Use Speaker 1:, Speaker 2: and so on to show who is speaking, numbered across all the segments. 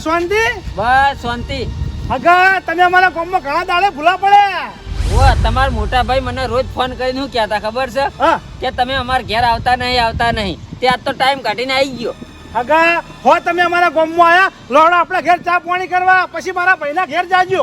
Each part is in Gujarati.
Speaker 1: ચાલો શાંતિ?
Speaker 2: બસ શાંતિ.
Speaker 1: હગા તમે અમારા ગામમાં ઘણા દાડે ભૂલા પડ્યા.
Speaker 2: ઓ તમારા મોટા ભાઈ મને રોજ ફોન કરીને શું કહેતા ખબર છે?
Speaker 1: હા.
Speaker 2: કે તમે અમારા ઘેર આવતા નહીં આવતા નહીં. તે આજ તો ટાઈમ કાઢીને આવી ગયો.
Speaker 1: હગા હો તમે અમારા ગામમાં આયા લોડો આપણે ઘેર ચા પાણી કરવા પછી મારા ભાઈના ઘેર જાજો.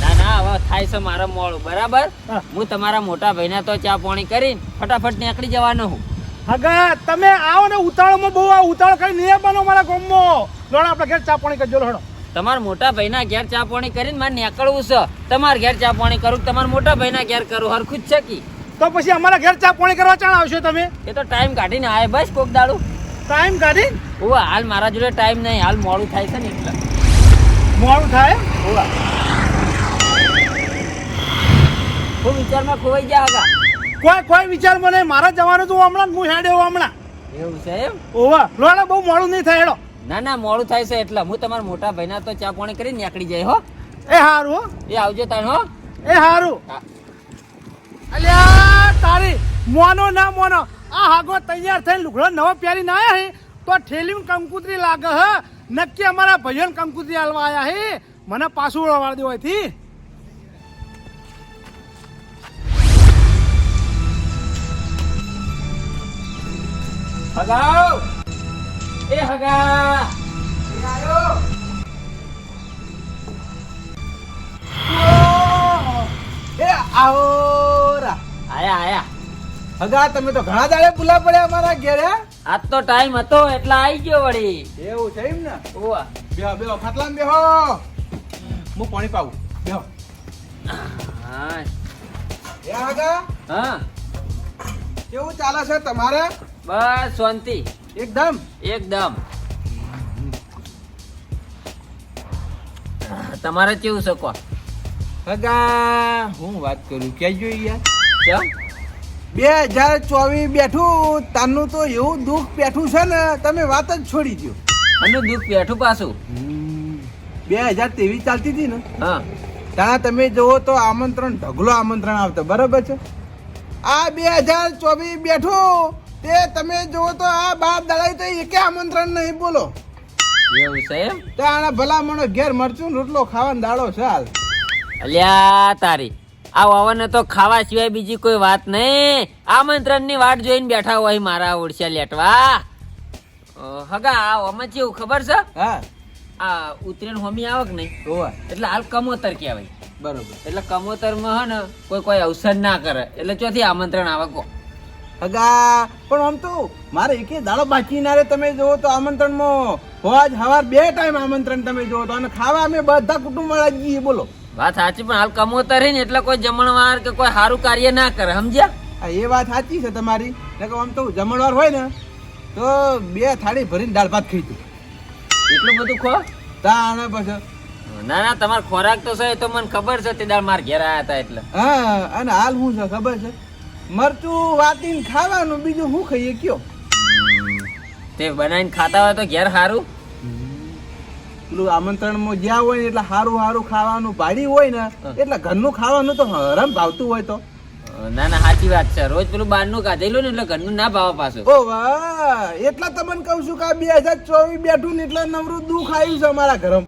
Speaker 2: ના ના હવે થાય છે મારા મોડું બરાબર?
Speaker 1: હું.
Speaker 2: તમારા મોટા ભાઈના તો ચા પાણી કરીને ફટાફટ નીકળી જવાનો હું
Speaker 1: હગા તમે આવો ને ઉતાળમાં બહુ ઉતાળો કઈ નહીં બનો મારા ગામમાં. લોડો આપણે ઘેર ચા પાણી કરજો લોડો
Speaker 2: તમારા મોટા ભાઈના ઘેર ચા પાણી કરીને મારે નીકળવું છે. તમારા ઘેર ચા પાણી કરું તમારા મોટા ભાઈના ઘેર કરું? હરખું જ છે કી?
Speaker 1: તો પછી અમારા ઘેર ચા પાણી કરવા ચાણ આવશો તમે?
Speaker 2: એ તો ટાઈમ કાઢીને આય બસ કોક દાડું.
Speaker 1: ટાઈમ કાઢી
Speaker 2: ઓ હાલ મારા જોડે ટાઈમ નહીં હાલ મોડું થાય છે ને એટલે.
Speaker 1: મોડું થાય?
Speaker 2: હું વિચારમાં ખોવાઈ ગયા હતા
Speaker 1: કોઈ કોઈ વિચાર મને મારા જવાનું તો હમણાં હું હેડ્યો હમણાં.
Speaker 2: એવું છે એમ?
Speaker 1: ઓવા. લોડા બહુ મોડું નહીં થાય હેડો.
Speaker 2: ના ના મોડું થાય છે એટલે. હું તમારા મોટા ભાઈના તો ચા પાણી કરીને નીકળી જાય હો.
Speaker 1: એ હારું હો.
Speaker 2: એ આવજો તાણ હો.
Speaker 1: એ હારું.
Speaker 2: હા.
Speaker 1: અલ્યા તારી મોનો ના મોનો. આ હાગો તૈયાર થઈને લુગડો નવો પહેરી ના આવ્યા હે? તો ઠેલી કંકુતરી લાગે હ? નક્કી અમારા ભાઈઓને કંકુતરી હાલવા આવ્યા હે? મને પાછું વળવા દેવો થી
Speaker 2: હગાવ એ હગા.
Speaker 3: એ આવો રા
Speaker 2: આયા આયા.
Speaker 3: હગા તમે તો ઘણા દાડે ભૂલા પડ્યા અમારા ઘેરે
Speaker 2: આજ તો ટાઈમ હતો એટલે આવી ગયો વળી.
Speaker 3: એવું છે એમ ને?
Speaker 2: ઓવા
Speaker 3: બેહો બેહો ખાટલામાં બેહો. હું પાણી પાવું. બેહો.
Speaker 2: હા.
Speaker 3: એ હગા
Speaker 2: હા.
Speaker 3: કેવું ચાલે છે તમારે?
Speaker 2: બસ શાંતિ.
Speaker 3: એકદમ.
Speaker 2: એકદમ. તમારે કેવું શકો
Speaker 3: હગા હું વાત કરું કેજો યાર?
Speaker 2: કેમ?
Speaker 3: બે હજાર ચોવીસ બેઠું તાનું તો એવું દુઃખ બેઠું છે ને તમે વાત જ છોડી દો
Speaker 2: અને દુઃખ બેઠું પાછું?
Speaker 3: બે હજાર ત્રેવીસ ચાલતી હતી ને
Speaker 2: હા.
Speaker 3: ત્યાં તમે જુઓ તો આમંત્રણ ઢગલો આમંત્રણ આવતો બરાબર છે? આ બે હજાર ચોવીસ બેઠું તે તમે જુઓ તો આ બાપ દાડા તો એકે આમંત્રણ નહીં બોલો.
Speaker 2: એવું છે એમ?
Speaker 3: ત્યાં ભલામણો ઘેર મરચું રોટલો ખાવાનો દાડો છે હાલ.
Speaker 2: અલ્યા તારી આ વાવને તો ખાવા સિવાય બીજી કોઈ વાત નહીં. આમંત્રણની વાટ જોઈને બેઠા હોય મારા ઓળશે લેટવા. હગા આ ઓમાં જેવું ખબર છે?
Speaker 3: હા.
Speaker 2: આ ઉતરેણ હોમી આવક નહીં?
Speaker 3: હોવા.
Speaker 2: એટલે હાલ કમોતર કહેવાય.
Speaker 3: બરોબર.
Speaker 2: એટલે કમોતરમાં હે ને કોઈ કોઈ અવસર ના કરે. એટલે ચોથી આમંત્રણ આવે કો.
Speaker 3: હગા પણ આમ તો મારે એકે દાડો બાકી ના રે તમે જુઓ તો આમંત્રણમાં હોજ હવાર બે ટાઈમ આમંત્રણ તમે જુઓ તો. અને ખાવા અમે બધા કુટુંબ વાળા જઈએ બોલો.
Speaker 2: વાત સાચી પણ હાલ કમોતર રહી ને એટલે કોઈ જમણવાર કે કોઈ સારું કાર્ય ના કરે સમજ્યા?
Speaker 3: એ વાત સાચી છે તમારી. નકર આમ તો જમણવાર હોય ને તો બે થાળી ભરીને દાળ ભાત ખાઈ
Speaker 2: એટલું બધું ખો?
Speaker 3: તાણે પછી.
Speaker 2: ના ના તમારો ખોરાક તો છે તો મને ખબર છે તે દાળ માર ઘેર આયા હતા એટલે.
Speaker 3: હા અને હાલ શું છે ખબર છે? મરચું વાટીને ખાવાનું બીજું શું ખાઈએ કયો?
Speaker 2: તે બનાવીને ખાતા હોય તો ઘેર સારું
Speaker 3: પેલું આમંત્રણમાં જ્યાં હોય ને એટલે સારું સારું ખાવાનું ભાડી હોય ને એટલે ઘરનું ખાવાનું તો હરમ ભાવતું હોય તો.
Speaker 2: ના ના સાચી વાત છે. રોજ પેલું બહારનું કાઢેલું ને એટલે ઘરનું ના ભાવ પાછું.
Speaker 3: ઓ વાહ! એટલા તમને કહું છું કે બે હજાર ચોવીસ બેઠું ને એટલે નવરું દુઃખ આવ્યું છે અમારા ઘરમાં.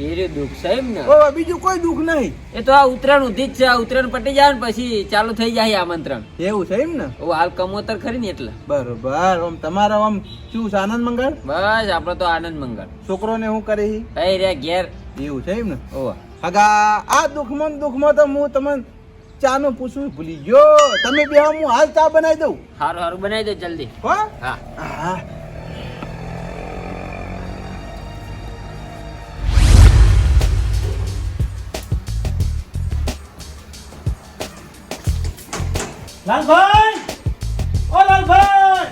Speaker 2: એ દુઃખ છે એમ ને?
Speaker 3: ઓ બીજું કોઈ દુઃખ નહીં.
Speaker 2: એ તો આ ઉત્તરાયણ ઉધી જ છે આ ઉત્તરાયણ પટી જાય ને પછી ચાલુ થઈ જાય આમંત્રણ.
Speaker 3: એવું છે એમ ને?
Speaker 2: ઓ હાલ કમોતર ખરી ને એટલે.
Speaker 3: બરોબર આમ તમારો આમ શું આનંદ મંગળ?
Speaker 2: બસ આપડે તો આનંદ મંગળ.
Speaker 3: છોકરોને હું કરી?
Speaker 2: એ રે ઘેર.
Speaker 3: એવું છે એમ ને?
Speaker 2: ઓ
Speaker 3: હગા આ દુઃખમાં ને દુઃખમાં તો હું તમને ચા નું પૂછવું ભૂલી ગયો. તમે બે હું હાલ ચા બનાવી દઉં?
Speaker 2: સારું સારું બનાવી દો જલ્દી.
Speaker 3: હા.
Speaker 2: હા.
Speaker 1: લાલભાઈ! ઓ લાલભાઈ!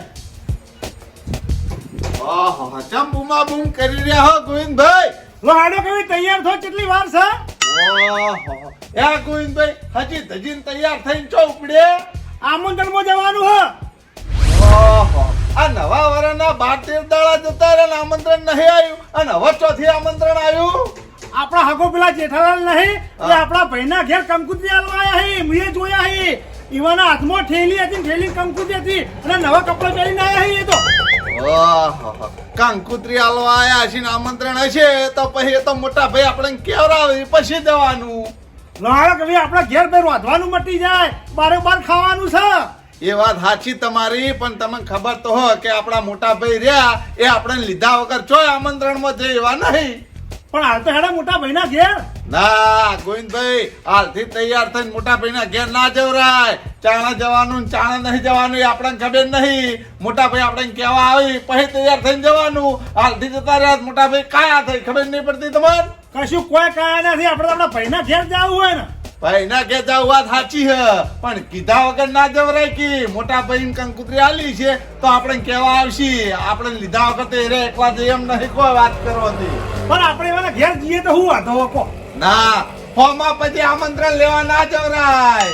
Speaker 4: ઓહો ચમ બુમા બૂમ કરી રહ્યા હો ગોવિંદભાઈ?
Speaker 1: લોહાડો કેવી તૈયાર થો કેટલી વાર છે?
Speaker 4: ઓહો એ ગોવિંદભાઈ હજી ધજીન તૈયાર થઈને ચો ઉપડે?
Speaker 1: આમંત્રણમાં જવાનું હો.
Speaker 4: ઓહો આ નવા વરના બાર તેર દાડા જતા રે આમંત્રણ નહીં આવ્યું. અને હવે ચોથી આમંત્રણ આવ્યું?
Speaker 1: આપણા હાકો પેલા જેઠાલાલ નહીં આપણા ભાઈના ઘેર કંકુતરી આલવા આયા હી મુએ જોયા હી. ઈવાના હાથમાં ઠેલી હતી ઠેલી કંકુતરી હતી. અને નવા કપડા પહેરીને આવ્યા એ તો.
Speaker 4: કંકુત્રી હાલવા આયા છે ને આમંત્રણ હશે તો પછી એ તો મોટા ભાઈ આપણે કેવડાવે પછી
Speaker 1: દેવાનું. લાળક ભાઈ આપણા ઘેર બે રોધવાનું મટી જાય. બારે બાર ખાવાનું છે.
Speaker 4: એ વાત સાચી તમારી પણ તમને ખબર તો હો કે આપણા મોટા ભાઈ રહ્યા એ આપણે લીધા વગર ચોય આમંત્રણમાં જઈ એવા નહીં.
Speaker 1: પણ હાલ તો હેડા મોટા ભાઈના ઘેર.
Speaker 4: ના ગોવિંદભાઈ હાલથી તૈયાર થઈને મોટા ભાઈના ઘેર ના જવરાય. ચાણા જવાનું ચાણા નહીં જવાનું એ આપણને ખબર નહીં. મોટા ભાઈ આપણે કહેવા આવી પછી તૈયાર થઈને જવાનું. હાલથી જતા રહ્યા મોટા ભાઈ કાયા થઈ ખબર નહીં પડતી તમારે?
Speaker 1: કશું કોઈ કાયા નથી આપણે આપણા ભાઈના ઘેર જવું હોય ને.
Speaker 4: ભાઈ ના જવું વાત સાચી હે પણ કીધા વગર ના જવરાય કે? મોટા ભાઈ કંકુતરી આલી છે તો આપણે કહેવા આવશે આપણે લીધા વખતે તો એરે એમ નહીં કોઈ વાત કરવાની
Speaker 1: પણ આપણે એના ઘેર જઈએ તો હું વાંધો કહો.
Speaker 4: ના ફોમાં પછી આમંત્રણ લેવા ના જવરાય.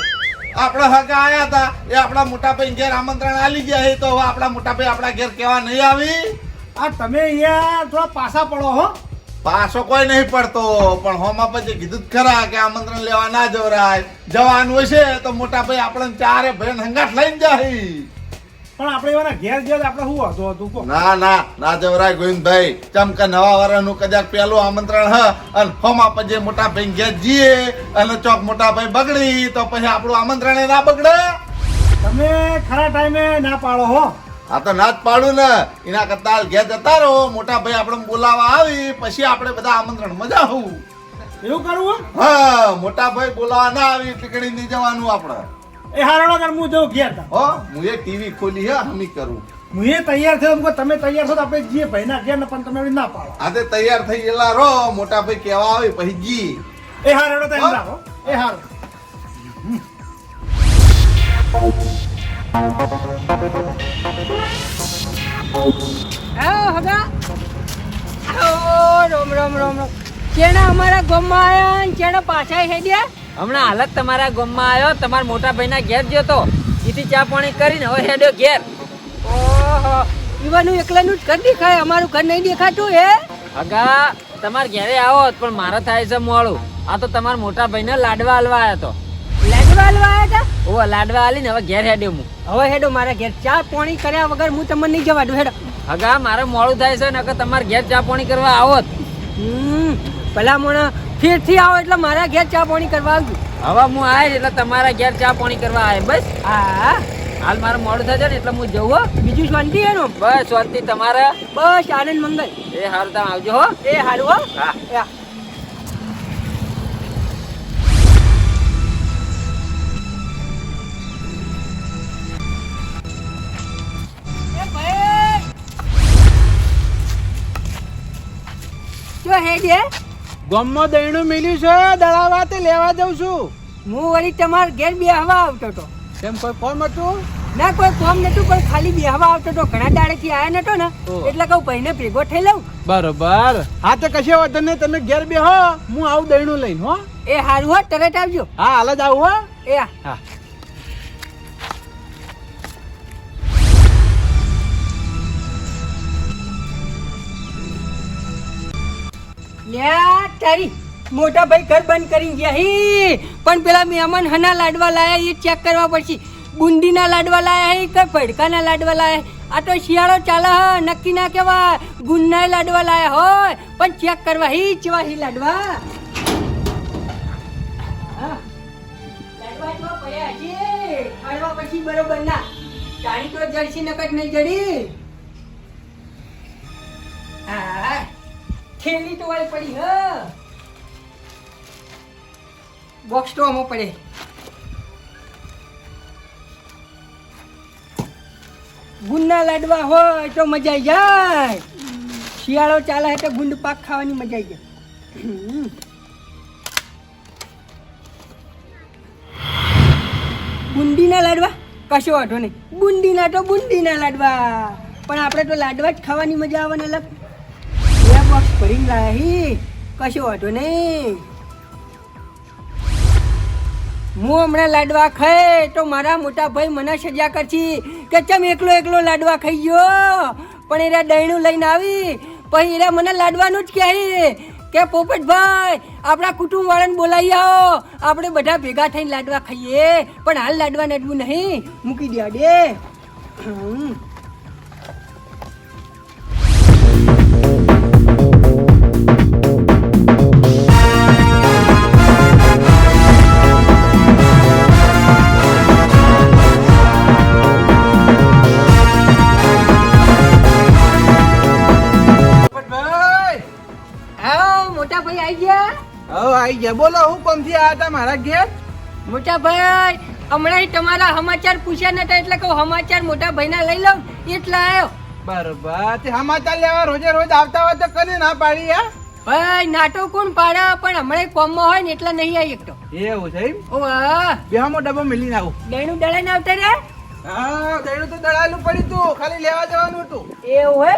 Speaker 4: આપણા હગા આયા હતા એ આપણા મોટા ભાઈ ઘેર આમંત્રણ આલી ગયા હે તો હવે આપણા મોટા ભાઈ આપણા ઘેર કેવા નહીં આવી?
Speaker 1: આ તમે અહીંયા થોડા પાછા પડો હો.
Speaker 4: પાછો કોઈ નહીં પડતો પણ હોમાં પછી કીધું જ ખરા કે આમંત્રણ લેવા ના જવરાય. જવાનું હશે તો મોટા ભાઈ આપણને ચારે ભાઈ હંગાટ લઈને જાય.
Speaker 1: પણ આપણે એવાના ઘેર જઈએ આપણે શું હતો હતું કો
Speaker 4: ના ના ના જવરાય ગોવિંદભાઈ. ચમ કે નવા વર્ષનું કદાચ પહેલું આમંત્રણ હ અને હોમાં પછી મોટા ભાઈ ઘેર જઈએ અને ચોક મોટા ભાઈ બગડી તો પછી આપણું આમંત્રણ એ ના બગડે?
Speaker 1: તમે ખરા ટાઈમે ના પાડો હો.
Speaker 4: આ તો ના જ પાડું ને. એના કરતા ઘેર જતા રહો. મોટા ભાઈ આપણે બોલાવા આવી પછી આપણે બધા આમંત્રણ મજા હું
Speaker 1: એવું કરવું?
Speaker 4: હા મોટા ભાઈ બોલાવા ના આવી ટીકડી કડી નહીં જવાનું આપણે.
Speaker 1: એ હારણો કર હું જઉં ઘેર તા.
Speaker 4: હો હું એ ટીવી ખોલી હે હમી કરું.
Speaker 1: હું એ તૈયાર થયો એમ તમે તૈયાર છો તો આપણે જઈએ ભાઈના ઘેર ને પણ તમે ના પાડો.
Speaker 4: આજે તૈયાર થઈ ગયેલા રહો મોટા ભાઈ કેવા આવે પછી જી
Speaker 1: એ હારણો તો એમ રાખો એ હારો
Speaker 5: આવો હગા. આવો રોમ રોમ રોમ રોમ. ચેણા અમારા ગામમાં આયા ને ચેણા પાછા હેડ્યા
Speaker 2: હમણાં હાલત તમારા ગામમાં આવ્યો તમારા મોટા ભાઈના ઘેર ગયો તો. એથી ચા પાણી કરીને હવે હેડ્યો ઘેર.
Speaker 5: ઓહો ઈવાનું એકલાનું જ ઘર દેખાય અમારું ઘર નહીં દેખાતું હે.
Speaker 2: અગા તમારા ઘેરે આવો પણ મારે થાય છે મોડું. આ તો તમારા મોટા ભાઈને લાડવા હાલવા આવ્યો તો.
Speaker 5: લાડવા હાલવા આવ્યા હતા
Speaker 2: ઓ લાડવા હાલીને હવે ઘેર હેડ્યો હું.
Speaker 5: હવે હેડો મારા ઘેર. ચા પાણી કર્યા વગર હું તમને નહીં જવા દઉં હેડો.
Speaker 2: અગા મારે મોડું થાય છે ને અગર તમારા ઘેર ચા પાણી કરવા આવો
Speaker 5: હમ ભલા મોણા ફેરથી આવો એટલે મારા ઘેર ચા પાણી કરવા આવજો.
Speaker 2: હવે હું આવીશ એટલે તમારા ઘેર ચા પાણી કરવા આવે બસ.
Speaker 5: હા.
Speaker 2: હાલ મારે મોડું થશે ને એટલે હું જવું હો.
Speaker 5: બીજું શાંતિ હે નો?
Speaker 2: બસ શાંતિ તમારે?
Speaker 5: બસ આનંદ મંગલ.
Speaker 2: એ હારું તમે આવજો હો.
Speaker 5: એ હારું હો.
Speaker 2: હા!
Speaker 5: જો હેડે.
Speaker 3: ગામમાં દહીણું મિલ્યું છે દળાવા તે લેવા જઉં છું.
Speaker 5: હું વળી તમાર ઘેર બેહવા આવતો હતો
Speaker 3: તેમ કોઈ ફોર્મ હતું?
Speaker 5: ના કોઈ ફોર્મ નતું પણ ખાલી બેહવા આવતો હતો ઘણા દાડેથી આયા નતો ને. એટલે કહું ભાઈને ભેગો થઈ લઉં.
Speaker 3: બરોબર. હા તો કશે વાંધો નહીં તમે ઘેર બેહો. હું આવું દહીણું લઈને હો.
Speaker 5: એ હારું હો તરત આવજો.
Speaker 3: હા હાલ જ આવું હો.
Speaker 5: એ.
Speaker 3: હા.
Speaker 5: લ્યા તારી મોટા ભાઈ ઘર બંધ કરી ગયા હી. પણ પેલા મહેમાન હના લાડવા લાયા એ ચેક કરવા પડશે. બુંદીના લાડવા લાયા હે કે ભડકાના લાડવા લાયા આ તો શિયાળો ચાલે હ, નક્કી ના કેવા ગુંદના લાડવા લાયા હોય, પણ ચેક કરવા હી ચેવા હી લાડવા. લાડવા તો પડ્યા છે ખાડવા પછી બરોબર ના. તારી તો જડસી નકટ નહીં જડી. હા. થેલી તો વાળી પડી, હ. બોક્સ તો આમાં પડે ગુંદના લાડવા હોય તો મજા આવી જાય. શિયાળો ચાલે તો ગુંદ પાક ખાવાની મજા આવી જાય. બુંદીના લાડવા? કશો વાંધો નહીં. બુંદીના તો બુંદીના લાડવા. પણ આપણે તો લાડવા જ ખાવાની મજા આવે ને અલગ. બોક્સ વાંધો નહીં. હું હમણાં લાડવા ખાઈ, તો મારા મોટા ભાઈ મને સજા કરશી કે ચમ એકલો એકલો લાડવા ખાઈ પણ એરા દહીણું લઈને આવી પછી એરા મને લાડવાનું જ કહે કે પોપટભાઈ, આપણા કુટુંબ વાળાને બોલાવી આવો. આપણે બધા ભેગા થઈને લાડવા ખાઈએ, પણ હાલ લાડવા નડવું નહીં. મૂકી દે. હમ.
Speaker 3: આઈ ગયા? હો આવી ગયા. બોલો હું કોમથી આવ્યા હતા મારા ઘેર?
Speaker 5: મોટા ભાઈ હમણાં તમારા સમાચાર પૂછ્યા નતા એટલે કહું સમાચાર મોટા ભાઈના લઈ લઉં એટલે આવ્યો
Speaker 3: બરોબર. તે સમાચાર લેવા રોજે રોજ આવતા હોય તો કને ના પાડી યા
Speaker 5: ભાઈ નાટો કોણ પાડે? પણ હમણાં કોમમાં હોય ને એટલે નહીં આવી એકતો
Speaker 3: એવું છે
Speaker 5: ઓ વાહ
Speaker 3: બેહામો ડબ્બો મિલીને આવું.
Speaker 5: દહીનું ના આવતા રે
Speaker 3: હા દહીણું તો દળાયેલું પડ્યું તું. ખાલી લેવા જવાનું હતું.
Speaker 5: એવું હે?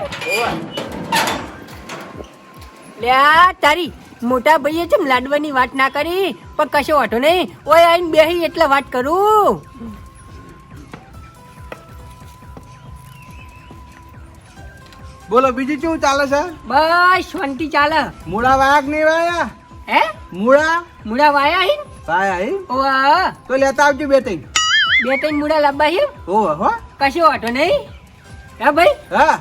Speaker 5: લે તારી. મોટા ભાઈએ ચમ લાડવાની વાત ના કરી પણ કશો વાંધો નહીં. ઓય આઈને બેહી એટલે વાત કરું.
Speaker 3: બોલો બીજું શું ચાલે છે?
Speaker 5: બસ શાંતિ ચાલે.
Speaker 3: મૂળા વાયા કે નહીં વાયા?
Speaker 5: હે?
Speaker 3: મૂળા?
Speaker 5: મૂળા વાયા હી?
Speaker 3: વાયા હી?
Speaker 5: ઓવા
Speaker 3: તો લેતા આવજો બે ત્રણ.
Speaker 5: બે ત્રણ મૂળા લાવવા હી?
Speaker 3: ઓ હો
Speaker 5: કશો વાંધો નહીં. હે ભાઈ?
Speaker 3: હા.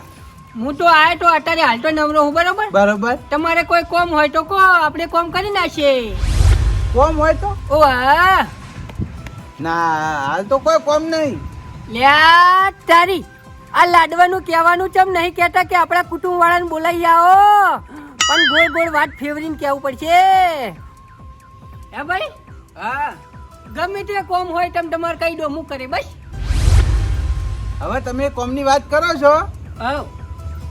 Speaker 5: હું તો આયો તો અત્યારે હાલ તો નવરો હું બરોબર?
Speaker 3: બરોબર.
Speaker 5: તમારે કોઈ કોમ હોય તો કો આપણે કોમ કરી નાખીએ.
Speaker 3: કોમ હોય તો?
Speaker 5: ઓ હા.
Speaker 3: ના હાલ તો કોઈ કોમ નહીં.
Speaker 5: લ્યા તારી આ લાડવાનું કહેવાનું ચમ નહીં કહેતા કે આપણા કુટુંબ વાળાને બોલાવી આવો? પણ ગોળ ગોળ વાત ફેવરીને કહેવું પડશે. હે ભાઈ?
Speaker 3: હા.
Speaker 5: ગમે તે કોમ હોય તમ તમારે કઈ દો હું કરે બસ.
Speaker 3: હવે તમે કોમની વાત કરો છો?
Speaker 5: હવ.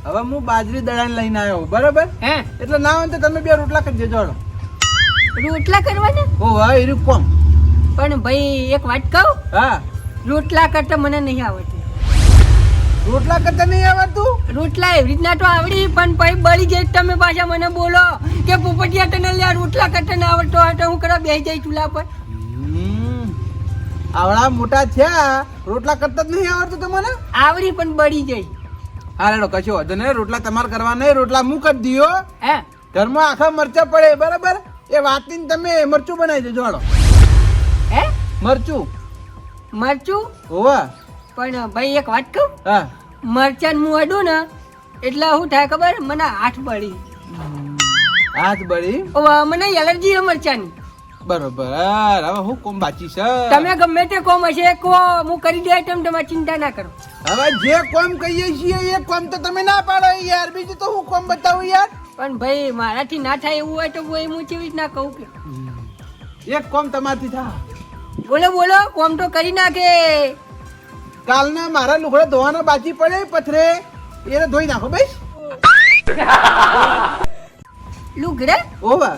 Speaker 3: હવે હું બાજરી દળાને લઈને આવ્યો બરાબર?
Speaker 5: હે?
Speaker 3: એટલે ના હોય તો તમે બે રોટલા કરી દેજો
Speaker 5: રોટલા કરવાના?
Speaker 3: ઓ હા એ કોમ.
Speaker 5: પણ ભાઈ એક વાત કહું?
Speaker 3: હા.
Speaker 5: રોટલા કરતા મને નહીં આવડતી.
Speaker 3: રોટલા કરતા નહીં આવડતું?
Speaker 5: રોટલા એવી રીતના તો આવડી પણ ભાઈ બળી જાય તમે પાછા મને બોલો કે પોપટિયા તને લ્યા રોટલા કરતા ના આવડતો હોય તો હું કરા બેસી જાય ચૂલા પર?
Speaker 3: આવડા મોટા થયા રોટલા કરતા જ નહીં આવડતું તમને?
Speaker 5: આવડી પણ બળી જાય.
Speaker 3: હા રેડો કશો વાંધો નહીં. રોટલા તમારે કરવા નહીં રોટલા હું કરી દિયો.
Speaker 5: હે?
Speaker 3: ઘરમાં આખા મરચા પડે બરાબર? એ વાતની તમે મરચું બનાવી દેજો હાલો.
Speaker 5: હે?
Speaker 3: મરચું?
Speaker 5: મરચું?
Speaker 3: હોવા.
Speaker 5: પણ ભાઈ એક વાત કહું?
Speaker 3: હા.
Speaker 5: મરચાં હું અડું ને એટલે શું થાય ખબર? મને હાથ બળી.
Speaker 3: હાથ બળી?
Speaker 5: ઓવા મને એલર્જી છે મરચાંની.
Speaker 3: બરોબર હવે હું કોમ બાચી છે
Speaker 5: તમે ગમે તે કોમ હશે કો હું કરી દે તમે તમારે ચિંતા ના કરો.
Speaker 3: હવે જે કોમ કહીએ છીએ એ કોમ તો તમે ના પાડો યાર. બીજું તો હું કોમ બતાવું યાર?
Speaker 5: પણ ભાઈ મારાથી ના થાય એવું હોય તો હું કેવી ના કહું કે?
Speaker 3: એક કોમ તમારથી થા
Speaker 5: બોલો બોલો કોમ તો કરી નાખે.
Speaker 3: કાલના મારા લુગડા ધોવાના બાકી પડે પથરે. એને ધોઈ નાખો ભાઈ
Speaker 5: લુગડા?
Speaker 3: ઓવા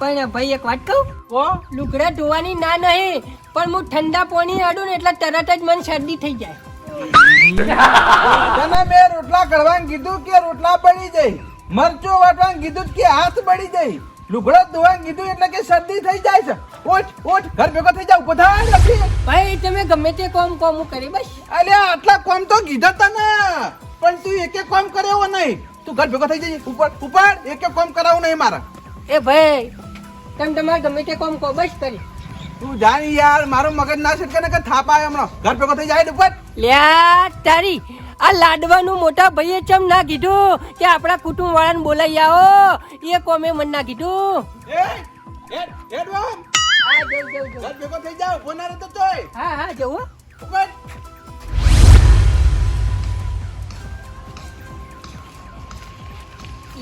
Speaker 5: પણ ભાઈ એક વાત કહું?
Speaker 3: ઓ?
Speaker 5: લુગડા ધોવાની ના નહીં પણ હું ઠંડા પાણી અડું ને એટલે તરત જ મને શરદી થઈ જાય.
Speaker 3: તને મેં રોટલા કરવાનું કીધું કે રોટલા પડી જાય. મરચું વાટવાનું કીધું કે હાથ બળી જાય. લુગડો ધોવાનું કીધું એટલે કે શરદી થઈ જાય છે. ઓઠ ઓઠ ઘર ભેગો થઈ જાવ બધા નથી
Speaker 5: ભાઈ તમે ગમે તે કોમ કોમ કરી બસ.
Speaker 3: અલ્યા આટલા કોમ તો કીધા તને. પણ તું એક એક કોમ કર્યો નહીં. તું ઘર ભેગો થઈ જાય ઉપર ઉપર એક એક કોમ કરાવું નહીં મારા.
Speaker 5: એ ભાઈ તમે તમારે ગમે તે કોમ કો બસ કરી.
Speaker 3: તું જાણી યાર મારો મગજ ના છટકે ને કે થાપ હમણાં. ઘર ભેગો થઈ જાય ઉપર?
Speaker 5: લ્યા તારી આ લાડવાનું મોટા ભાઈએ ચમ ના કીધું કે આપણા કુટુંબ વાળાને બોલાવી આવો? એ કોમે મન ના કીધું.
Speaker 3: એ વામ
Speaker 5: હા જવું જવું જવું
Speaker 3: ભેગો થઈ જાવ બોનારે તો તોય.
Speaker 5: હા હા જવું
Speaker 3: ઉપર.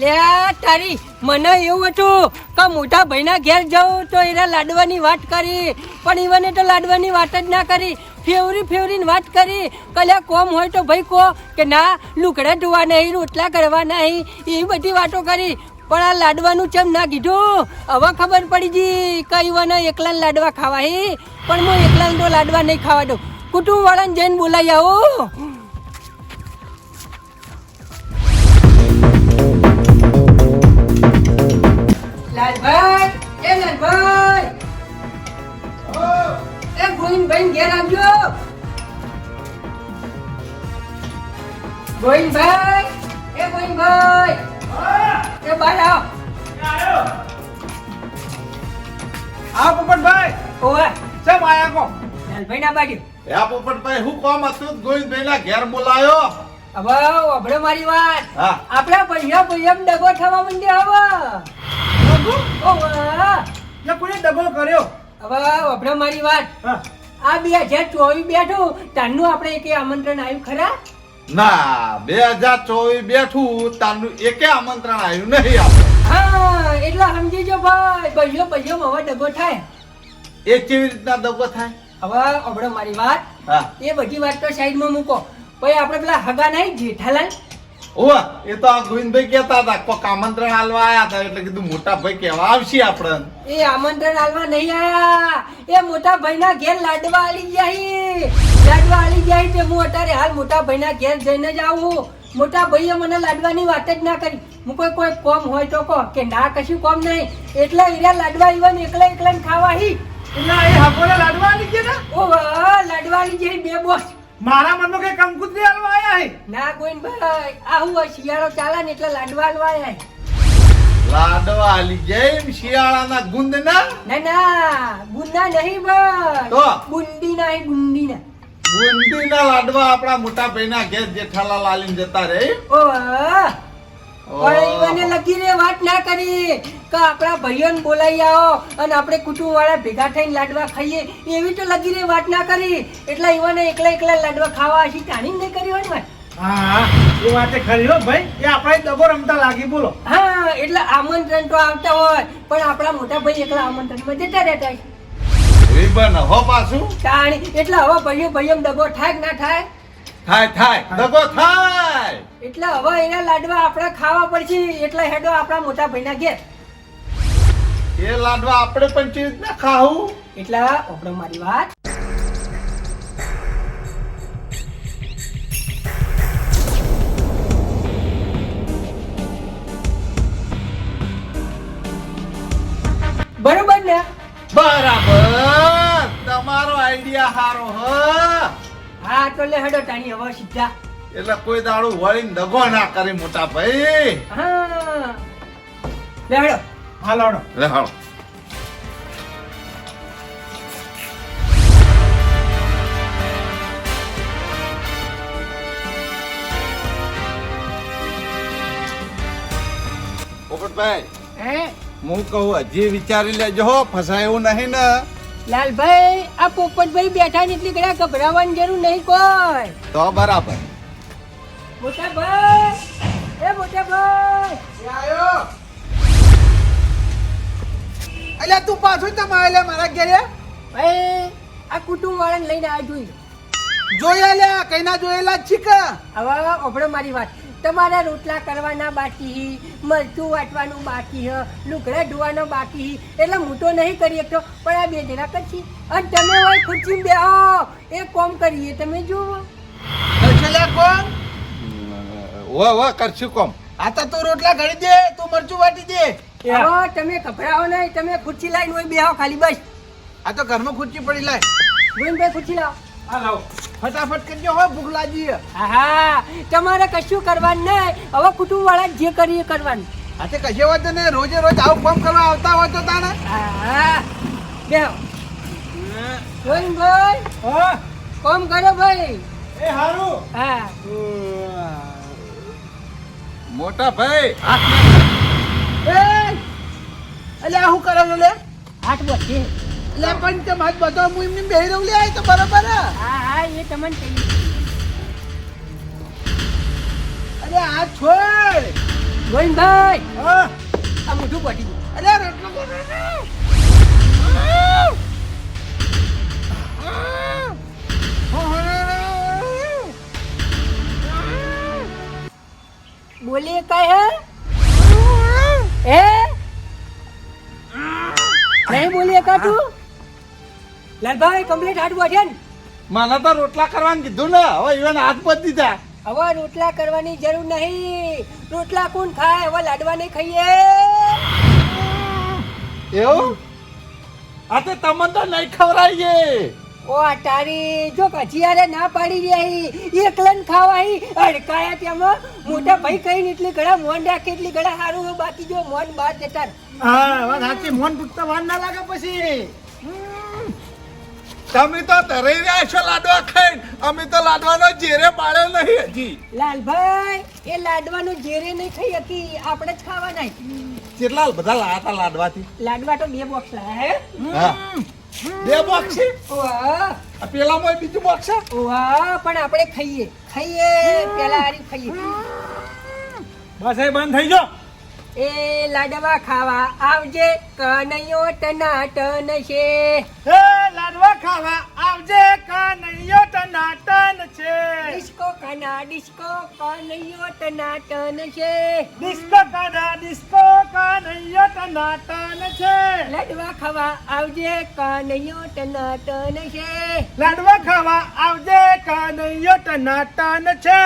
Speaker 5: લ્યા તારી, મને એવું હતું કે મોટા ભાઈના ઘેર જવું તો એને લાડવાની વાત કરી, પણ ઈવને તો લાડવાની વાત જ ના કરી. ફેવરી, ફેવરીને વાત કરી. કલ્યા કોમ હોય તો ભાઈ કહો કે ના લુકડા ધોવા નહીં, રોટલા કરવા નહીં, એવી બધી વાતો કરી. પણ આ લાડવાનું ચમ ના કીધું? હવે ખબર પડી જી કે ઈવને એકલા લાડવા ખાવા હે. પણ હું એકલા તો લાડવા નહીં ખાવા દઉં. કુટુંબ વાળાને જઈને બોલાવી આવો. લાલભાઈ એ લાલભાઈ. એ ગોવિંદભાઈ ઘેર આવજો. ગોવિંદભાઈ એ ગોવિંદભાઈ. એ બહાર આવો.
Speaker 3: આ પોપટભાઈ.
Speaker 5: ઓવે.
Speaker 3: ચમ આયા કો
Speaker 5: લાલભાઈ ના બાજુ.
Speaker 4: હે પોપટભાઈ હું કોમ હતું? ગોવિંદભાઈ ના ઘેર બોલાયો.
Speaker 5: હવે ઓભળો મારી વાત.
Speaker 4: આપડે
Speaker 5: આપણા ભૈયા ભૈયા ડગો થવા મંડ્યા હવે. ઓવે
Speaker 3: લે કોને ડબો કર્યો?
Speaker 5: હવે ઓભળો મારી વાત. આ બે હજાર ચોવીસ બેઠું. તારનું આપણે એક આમંત્રણ આવ્યું ખરા?
Speaker 4: ના બે હજાર ચોવીસ બેઠું તારનું એકે આમંત્રણ આવ્યું નહીં આપણે.
Speaker 5: હા એટલે સમજી જો ભાઈ ભાઈઓ ભાઈઓ હવે ડગો થાય.
Speaker 4: એ કેવી રીતના દગો થાય?
Speaker 5: હવે અબડો મારી વાત.
Speaker 4: હા.
Speaker 5: એ બધી વાત તો સાઈડમાં મૂકો. પછી આપણે પેલા હગા નહીં જેઠાલાલ?
Speaker 4: ઓવા એ તો આ ગોવિંદભાઈ કહેતા હતા કોક આમંત્રણ આલવા આયા હતા એટલે કીધું મોટા ભાઈ કેવા આવશે આપણે.
Speaker 5: એ આમંત્રણ આલવા નહીં આયા. એ મોટા ભાઈના ઘેર લાડવા આલી જાય લાડવા આલી જાય તે હું અત્યારે હાલ મોટા ભાઈના ઘેર જઈને જ આવું મોટા ભાઈએ મને લાડવાની વાત જ ના કરી. હું કોઈ કોઈ કોમ હોય તો કહો કે ના કશું કોમ નહીં. એટલે એરિયા લાડવા ઈવન એકલા એકલા ને ખાવા હી.
Speaker 1: ના એ હાકોને લાડવા આવી ગયા ને
Speaker 5: ઓ વાહ, લાડવા આવી જાય બે બોસ.
Speaker 1: મારા મનનો કઈ કંકુત્રી હાલવા હે
Speaker 5: ના ગોવિંદભાઈ આવું હોય શિયાળો ચાલે ને એટલે લાડવા હાલવા
Speaker 4: લાડવા આલી જેમ શિયાળાના ગુંદ ના
Speaker 5: ના ના ગુંદા નહીં ભાઈ
Speaker 4: તો?
Speaker 5: બુંદી ના બુંદી ના
Speaker 4: બુંદીના લાડવા આપણા મોટા ભાઈ ના ઘેર જેઠાલાલ આલીને જતા
Speaker 5: રે. ઓહ. પણ ઈવને વાત ના કરી. કે આપણા ભાઈઓને બોલાઈ આવો અને આપણે કુટુંબ વાળા ભેગા થઈને લાડવા ખાઈએ. એવી તો લગી વાત ના કરી. એટલે ઈવને એકલા એકલા લાડવા ખાવા હશે તાણી નહીં કરી હોય ને
Speaker 1: હા એ વાતે ખરી હો ભાઈ. એ આપણે દગો રમતા લાગી બોલો.
Speaker 5: હા એટલે આમંત્રણ તો આવતા હોય પણ આપણા મોટા ભાઈ એકલા આમંત્રણમાં જતા રહેતા હોય.
Speaker 4: પાછું?
Speaker 5: તાણી એટલે હવે ભાઈઓ ભાઈઓ દગો થાય કે ના થાય?
Speaker 4: થાય થાય. દગો થાય.
Speaker 5: એટલે હવે એના લાડવા આપણે ખાવા પડશે એટલે હેડો આપણા મોટા ભાઈના ઘેર.
Speaker 4: એ લાડવા આપણે પણ ચીજ ના ખાવું?
Speaker 5: એટલે આપણે મારી વાત. બરોબર ને?
Speaker 4: બરાબર. તમારો આઈડિયા સારો હ.
Speaker 5: હા તો લે હડો ટાણી હવે સીધા.
Speaker 4: એટલે કોઈ દાડો વળીને દગો ના કરી મોટા ભાઈ.
Speaker 5: હા. લે હડો.
Speaker 1: હાલો.
Speaker 4: લે હાલો. પોપટભાઈ
Speaker 5: હે?
Speaker 4: હું કહું હજી વિચારી લેજો હો ફસાય એવું નહીં ને.
Speaker 5: લાલભાઈ આ પોપટભાઈ બેઠા ને એટલી ઘણા ગભરાવાની જરૂર નહીં કોઈ.
Speaker 4: તો બરાબર.
Speaker 5: મોટા ભાઈ એ મોટા ભાઈ
Speaker 3: અલ્યા તું પાછું તમારે એટલે મારા ઘેરે?
Speaker 5: ભાઈ આ કુટુંબ વાળાને લઈને આ જોઈ
Speaker 3: જોયેલા કઈ ના જોયેલા છીક
Speaker 5: હવે આપણે મારી વાત. તમારા રોટલા કરવાના બાકી મરચું વાટવાનું બાકી હ લુગડા ધોવાનો બાકી એટલે હું તો નહીં કરી શકતો પણ આ બે જણા કરશી. અને તમે હોય ખુરશી બે એ કોમ કરીએ તમે જુઓ
Speaker 3: ઓ
Speaker 4: વાહ કરશું કોમ.
Speaker 3: આ તો તું રોટલા ઘડી દે તું મરચું વાટી દે.
Speaker 5: હા તમે કપડાઓ નહીં તમે ખુરશી લાવીને હોય બેહો ખાલી બસ.
Speaker 3: આ તો ઘરમાં ખુરચી પડી લાય.
Speaker 5: ગોવિંદભાઈ ખુરશી લાવો.
Speaker 1: હાલો
Speaker 3: ફટાફટ કરજો હો ભૂખ લાગી
Speaker 5: હા હા તમારે કશું કરવાનું નહીં. હવે કુટુંબ વાળા જે કરીએ કરવાનું.
Speaker 3: હા તે કશે વાત ને રોજે રોજ આવું કામ કરવા આવતા હોય તો તાને
Speaker 5: હા બેહો. ભાઈ
Speaker 1: હા.
Speaker 5: કોમ કરો ભાઈ.
Speaker 1: એ હારું.
Speaker 5: હા.
Speaker 4: મોટા ભાઈ.
Speaker 3: એ અલ્યા હું કરો લે?
Speaker 5: હાથ બચે
Speaker 3: લે પણ તે માત બધો હું એમની બેહી રહું લે તો બરોબર હા.
Speaker 5: હા એ તમને કહી
Speaker 3: અરે આ છોડ.
Speaker 5: ગોવિંદભાઈ!
Speaker 1: હા.
Speaker 5: આ મોઢું પટી ગયું.
Speaker 3: અરે રોટલો કરો ને.
Speaker 5: બોલે કઈ હે? હે. નહીં બોલી કા તું? લાલભાઈ કમ્પ્લીટ હાથ છે ને?
Speaker 4: મને તો રોટલા કરવાનું કીધું ને. હવે ઈવન હાથ પર દીધા.
Speaker 5: હવે રોટલા કરવાની જરૂર નહીં. રોટલા કોણ ખાય? હવે લાડવા નહીં ખાઈએ.
Speaker 4: એવું? આ તો તમને તો નહીં ખવડાવીએ.
Speaker 5: ઓ તારી જો કચિયારે ના પાડી રહી. એકલન ખાવાઈ અડકાયા તેમાં. મોટા ભાઈ કહીને એટલી ગળા મોન રાખે એટલી ગળા સારું બાકી જો મોન બહાર જતા
Speaker 1: હા વાત સાચી. મોન તૂટતા વાર ના લાગે પછી.
Speaker 4: તમે તો તરી રહ્યા છો લાડવા ખાઈ અમે તો લાડવાનો જેરે પાડ્યો નહીં હજી.
Speaker 5: લાલભાઈ એ લાડવાનું જેરે નહીં ખાઈ હતી. આપણે જ ખાવાના
Speaker 4: કેટલા બધા લાયા હતા લાડવાથી?
Speaker 5: લાડવા તો બે બોક્સ લાયા હે?
Speaker 4: બે બોક્સ છે? આ પેલામાં બીજું બોક્સ છે?
Speaker 5: વાહ પણ આપણે ખાઈએ. ખાઈએ પેલા હારી ખાઈએ.
Speaker 1: બસ એ બંધ થઈ જાઓ
Speaker 5: એ લાડવા ખાવા આવજે કનૈયો ટનાટન છે.
Speaker 1: એ લાડવા ખાવા આવજે કનૈયો ટનાટન છે.
Speaker 5: ડિસ્કો કના ડિસ્કો કનૈયો ટનાટન છે.
Speaker 1: ડિસ્કો કના ડિસ્કો કનૈયો ટનાટન છે.
Speaker 5: લાડવા ખાવા આવજે કનૈયો ટનાટન છે.
Speaker 1: લાડવા ખાવા આવજે કનૈયો ટનાટન છે.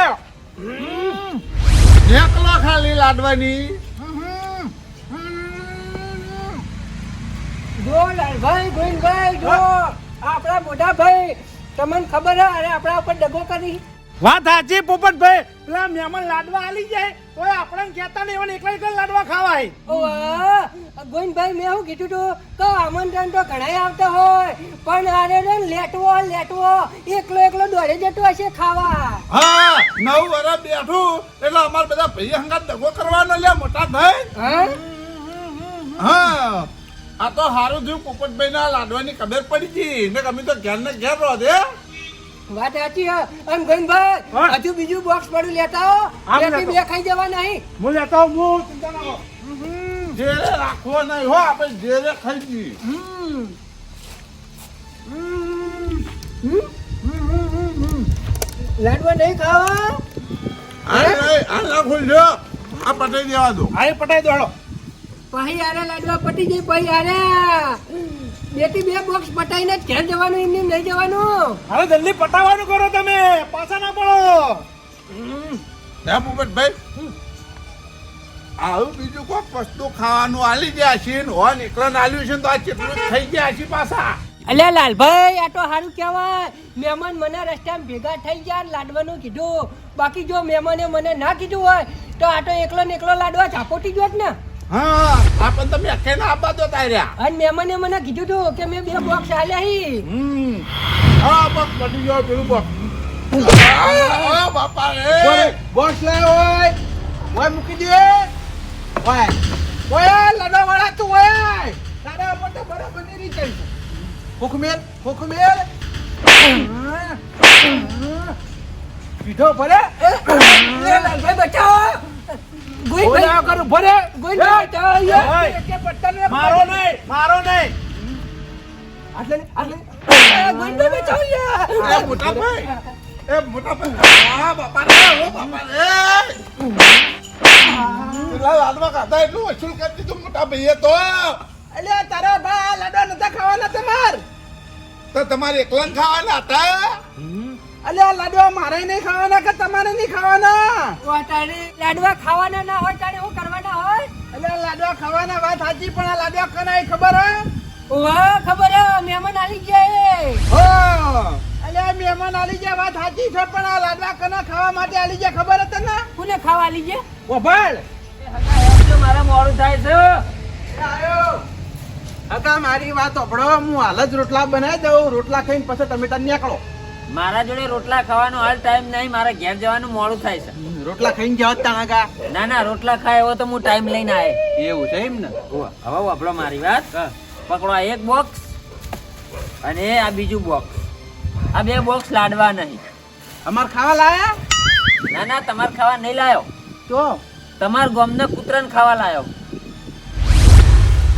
Speaker 4: એકલો ખાલી લાડવાની.
Speaker 5: જો લાલભાઈ ગોવિંદભાઈ જો. આપણા મોટા ભાઈ તમને ખબર હે અરે આપણા ઉપર દગો કરી.
Speaker 1: વાત સાચી પોપટભાઈ પેલા મહેમાન લાડવા આલી જાય તો આપણને કહેતા નહીં એમને એકલા એકલા લાડવા ખાવાય.
Speaker 5: ઓવા ગોવિંદભાઈ મેં શું કીધું તું? તો આમંત્રણ તો ઘણાય આવતા હોય પણ આરે રે લેટવો લેટવો એકલો એકલો દોડે જતો હશે ખાવા.
Speaker 4: હા નવ વર્ષ બેઠું એટલે અમારે બધા ભાઈ હંગાત દગો કરવાનો લે મોટા ભાઈ.
Speaker 5: હા?
Speaker 4: હા. આ તો હારું થયું પોપટભાઈ ના લાડવાની ખબર પડી ગઈ. ને અમે તો ઘેર ને ઘેર રહો છે.
Speaker 5: વાત સાચી એમ ગોવિંદભાઈ હજુ બીજું બોક્સ પડ્યું લેતા હો બે ખાઈ જવા નહીં.
Speaker 1: હું લેતા આવું, હું ચિંતા ના કરો.
Speaker 4: જેરે રાખવો નહીં હો આપણે જેરે ખાઈ જઈએ.
Speaker 5: હમ. લાડવા નહીં ખાવા?
Speaker 4: આ આ ખોલજો આ પટાઈ દેવા દો.
Speaker 1: આ પટાઈ દોડો
Speaker 5: પછી આરે લાડવા પટી જઈ પહી આરે બેટી બે બોક્સ પટાઈને જ ઘેર જવાનું એમને એમ નહીં જવાનું.
Speaker 1: હવે જલ્દી પટાવવાનું કરો તમે. પાછા ના પડો.
Speaker 4: પોપટભાઈ આવું બીજું કોઈ વસ્તુ ખાવાનું આલી ગયા છે ને હોન એકલા નાલ્યું છે ને તો આ કેટલું થઈ ગયા છે પાછા.
Speaker 5: અલ્યા લાલભાઈ આ તો સારું કહેવાય. મહેમાન મને રસ્તામાં ભેગા થઈ ગયા ને લાડવાનું કીધું. બાકી જો મહેમાને મને ના કીધું હોય તો આ તો એકલો ને એકલો લાડવા ઝાપોટી જોત ને.
Speaker 4: હા આપણને તમે અકે આબા આપવા દો તાર્યા
Speaker 5: અને મેમને મને કીધું તું કે મેં બે બોક્સ આલ્યા હી.
Speaker 4: હમ. હા બસ પડી ગયો પેલું બોક્સ આ બાપા રે
Speaker 3: બોક્સ લે ઓય ઓય મૂકી દે. ઓય ઓય લડો વાળા તું ઓય તારા ઉપર તો બરાબરની રીતે હુકમેર હુકમેર પીઠો ભરે
Speaker 5: એ લાલભાઈ બચાવો
Speaker 3: ઓલા કરું ભરે કે પટ્ટાને
Speaker 1: મારો નહીં મારો નહીં.
Speaker 3: આટલે આટલે
Speaker 5: એ યાર.
Speaker 4: મોટા ભાઈ. એ મોટા ભાઈ. આ બાપા રે ઓ બાપા રે. પેલા લાડવા ખાધા એટલું વસૂલ કરી દીધું મોટા ભાઈએ તો.
Speaker 3: અલ્યા તારા બા લાડવા નતા ખાવાના તમાર?
Speaker 4: તો તમારે એકલા ખાવાના હતા?
Speaker 3: અલ્યા લાડવા મારે નહીં ખાવાના કે તમારે નહીં ખાવાના?
Speaker 5: ઓ લાડવા ખાવાના ના હોય તારે હું કરવાના હોય?
Speaker 3: અલ્યા લાડવા ખાવાના વાત સાચી પણ આ લાડવા કનાય ખબર હે?
Speaker 5: વાહ ખબર હે મહેમાન આવી ગયા
Speaker 3: હો. અલે મહેમાન આવી જાય વાત સાચી છે પણ આ લાડવા કના ખાવા માટે આવી જાય ખબર હતી ને
Speaker 5: કોને ખાવા લીજે
Speaker 3: ઓભાળ
Speaker 2: મારા મોડું થાય છે.
Speaker 3: આયો. હતા મારી વાત ઓભળો હું હાલ જ રોટલા બનાવી દઉં રોટલા ખાઈને પછી તમે ત્યાં નીકળો.
Speaker 2: મારા જોડે રોટલા ખાવાનો હાલ ટાઈમ નહીં મારે ઘેર જવાનું મોડું થાય છે.
Speaker 3: રોટલા ખાઈને જાવ તાણાગા
Speaker 2: ના ના રોટલા ખાય એવો તો હું ટાઈમ લઈને આવે
Speaker 3: એવું છે એમ ને?
Speaker 2: હવે વાપરો મારી વાત પકડો આ એક બોક્સ અને આ બીજું બોક્સ આ બે બોક્સ લાડવા નહીં.
Speaker 3: અમાર ખાવા લાયા?
Speaker 2: ના ના તમારે ખાવા નહીં લાયો.
Speaker 3: તો?
Speaker 2: તમાર ગોમને કૂતરાને ખાવા લાયો.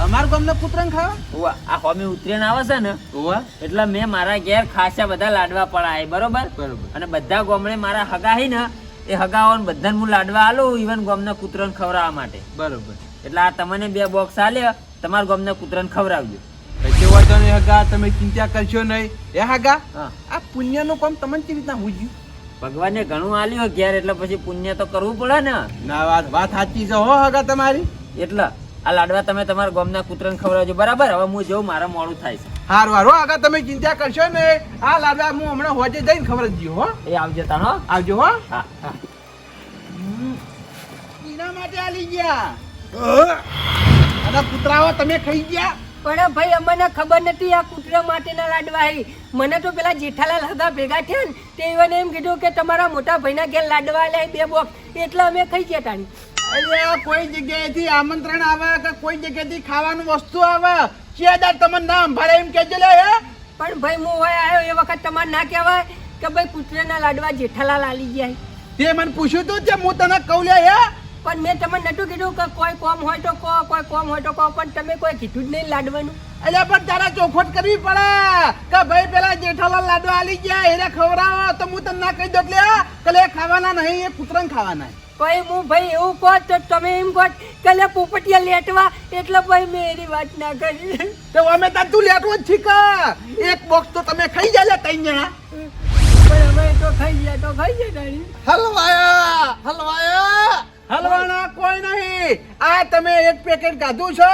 Speaker 3: અમાર ગામને કૂતરાને ખાવા?
Speaker 2: ઉવા, આ હોમી ઉતરીને આવે છે ને
Speaker 3: ઓવા
Speaker 2: એટલે મેં મારા ઘેર ખાસા બધા લાડવા પડાય બરોબર?
Speaker 3: બરોબર.
Speaker 2: અને બધા ગોમડે મારા હગા હી ને એ હગાઓને બધાને હું લાડવા આલો ઇવન ગોમને કૂતરાને ખવડાવવા માટે.
Speaker 3: બરોબર.
Speaker 2: એટલે આ તમને બે બોક્સ આલ્યા તમારા ગોમને કૂતરાને ખવડાવજો.
Speaker 3: કશો વાંધો નહીં હગા? તમે ચિંતા કરશો નહીં. એ હગા
Speaker 2: હા.
Speaker 3: આ પુણ્યનું કામ તમને કેવી રીતના હુજ્યું
Speaker 2: ભગવાને ઘણું આલ્યું ઘેર એટલે પછી પુણ્ય તો કરવું પડે ને.
Speaker 3: ના વાત વાત સાચી છે હો હગા તમારી.
Speaker 2: એટલે આ લાડવા તમે તમારા ગામના કૂતરાને ખવડાવજો. બરાબર? હવે હું જઉં મારા મોડું થાય છે.
Speaker 3: હારું હારું આગળ તમે ચિંતા કરશો ને. આ લાડવા હું હમણાં હોજે જઈને ખબર જ હો.
Speaker 2: એ આવજો તાણ હો.
Speaker 3: આવજો હો.
Speaker 2: હા હા.
Speaker 3: એના માટે આલી ગયા. અરે કૂતરાઓ તમે ખાઈ ગયા?
Speaker 5: પણ ભાઈ અમને ખબર નથી આ કૂતરા માટેના લાડવા હે. મને તો પેલા જેઠાલાલ હતા ભેગા થયા ને તે એને એમ કીધું કે તમારા મોટા ભાઈના ઘેર લાડવા લે બે બોક્સ એટલે અમે ખાઈ ગયા તાણી
Speaker 3: કોઈ જગ્યાએથી આમંત્રણ આવે કે કોઈ જગ્યાએથી ખાવાનું વસ્તુ આવે ચેદાર તમને ના સંભાળે એમ કેજો લે હે?
Speaker 5: પણ ભાઈ હું હોય આવ્યો એ વખત તમારે ના કહેવાય કે ભાઈ કૂતરાના લાડવા જેઠાલાલ આલી જાય
Speaker 3: તે મને પૂછ્યું તું કે હું તને કહું લે હે?
Speaker 5: પણ મેં તમને નતું કીધું કે કોઈ કોમ હોય તો કહો કોઈ કોમ હોય તો કહો પણ તમે કોઈ કીધું જ નહીં લાડવાનું.
Speaker 3: એટલે પણ તારા ચોખવટ કરવી પડે કે ભાઈ પેલા જેઠાલાલ લાડવા આલી ગયા એને ખવડાવો તો હું તને ના કહી દઉં એટલે ખાવાના નહીં એ કૂતરાને ખાવાના
Speaker 5: ભાઈ હું ભાઈ એવું કહો તો તમે એમ કહો કે લે પોપટિયા લેટવા. એટલે ભાઈ મેં એની વાત ના કરી.
Speaker 3: તો અમે તાર તું લેટવો જ છી એક બોક્સ તો તમે ખાઈ જાય ત્રણ જણા
Speaker 5: પણ અમે તો ખાઈ ગયા તો ખાઈ ગયા
Speaker 3: હલવાયા હલવાયા. હલવાના કોઈ નહીં. આ તમે એક પેકેટ ગાધું છો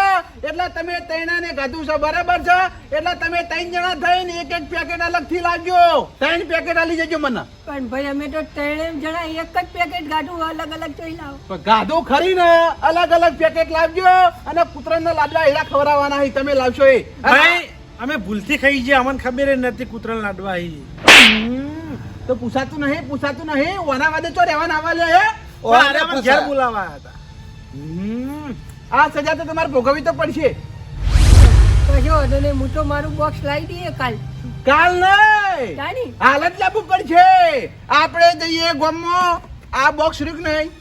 Speaker 3: એટલે તમે તૈણાને ગાધું છો બરાબર છે? એટલે તમે ત્રણ જણા થઈને એક એક પેકેટ અલગથી લાવજો. ત્રણ પેકેટ આલી જજો મને.
Speaker 5: પણ ભાઈ અમે તો ત્રણ જણા એક જ પેકેટ ગાધું અલગ અલગ જોઈ લાવો.
Speaker 3: ગાધું ખરી ને અલગ અલગ પેકેટ લાવજો અને કૂતરાને લાડવા એડા ખવડાવવાના હી તમે લાવશો એ.
Speaker 1: ભાઈ અમે ભૂલથી ખાઈ ગયા અમને ખબર નથી કૂતરા લાડવા
Speaker 3: હી. તો પૂછાતું નહીં પૂછાતું નહીં. ઓના વાદે ચો રહેવાના આવા લે
Speaker 1: ઘેર બોલાવા હતા.
Speaker 3: હમ, આ સજા તો તમારે ભોગવવી તો પડશે.
Speaker 5: કશો વાંધો નહીં હું તો મારું બોક્સ લાવી દઈએ કાલ.
Speaker 3: કાલ નહીં. હાલત લાવવું પડશે. આપણે જઈએ ગામમાં. આ બોક્સ રીક નહીં.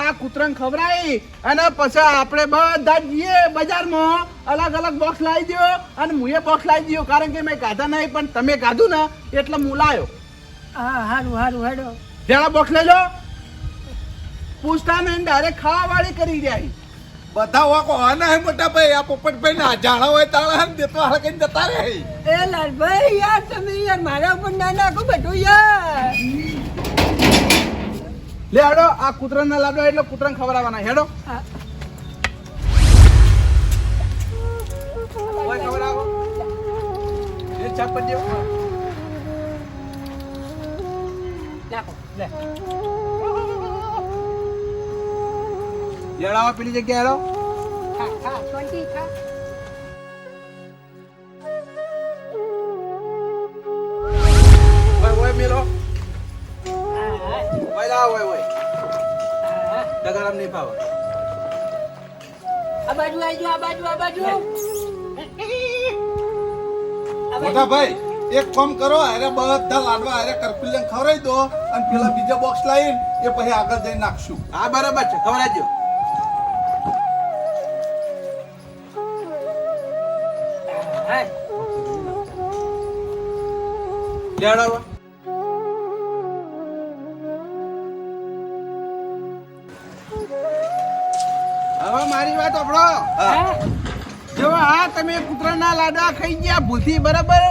Speaker 3: આ કૂતરાને ખવડાવી અને પછી આપણે બધા જઈએ બજારમાં. અલગ અલગ બોક્સ લાવી દો અને હું એ બોક્સ લાવી દો કારણ કે મેં કાધા નહીં પણ તમે કાધું ને એટલે હું લાયો.
Speaker 5: હા સારું હારું હેડો
Speaker 3: પેલા બોક્સ લઈ લો. પૂછતા નહીં ડાયરેક્ટ ખાવા વાળી કરી જાય.
Speaker 4: બધા વાકો આના હે મોટા ભાઈ આ પોપટભાઈ ના જાણા હોય તાળા હે ને દેતો હાલ કઈ જતા રહે.
Speaker 5: એ લાલભાઈ યાર તમે યાર મારા ઉપર ના નાખો બધું યાર.
Speaker 3: લે હેડો આ કૂતરાના લાડો એટલે કૂતરાને ખવડાવવાના. હેડો.
Speaker 5: હા.
Speaker 3: ઓય ખવડાવો. એ ચાપ પર દેવો
Speaker 5: નાખો.
Speaker 3: લે. આ પેલી જગ્યાએ
Speaker 5: હેલો
Speaker 4: મોટા ભાઈ એક કામ કરો અરે બધા લાડવા અરે કરકુલ્યન ખવડાવી દો અને પેલા બીજા બોક્સ લાવીને એ પછી આગળ જઈને નાખશું.
Speaker 3: હા બરાબર છે ખવડાવજો. લેડાવા હવે મારી વાત
Speaker 5: આપણો
Speaker 3: જો આ તમે કૂતરાના લાડવા ખાઈ ગયા ભૂલથી બરાબર.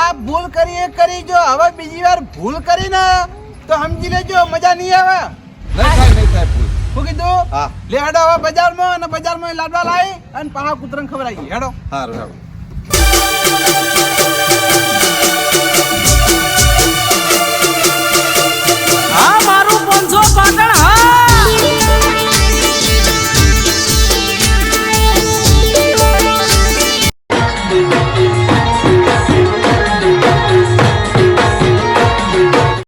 Speaker 3: આ ભૂલ કરી એ કરી જો. હવે બીજી વાર ભૂલ કરી ને તો સમજી લેજો મજા નહીં આવે.
Speaker 4: નહીં થાય નહીં થાય ભૂલ.
Speaker 3: શું કીધું?
Speaker 4: હા.
Speaker 3: લે હેડો હવે બજારમાં અને બજારમાં લાડવા લાવી અને પાછા કૂતરાને ખવડાવી હેડો.
Speaker 4: હારું સારું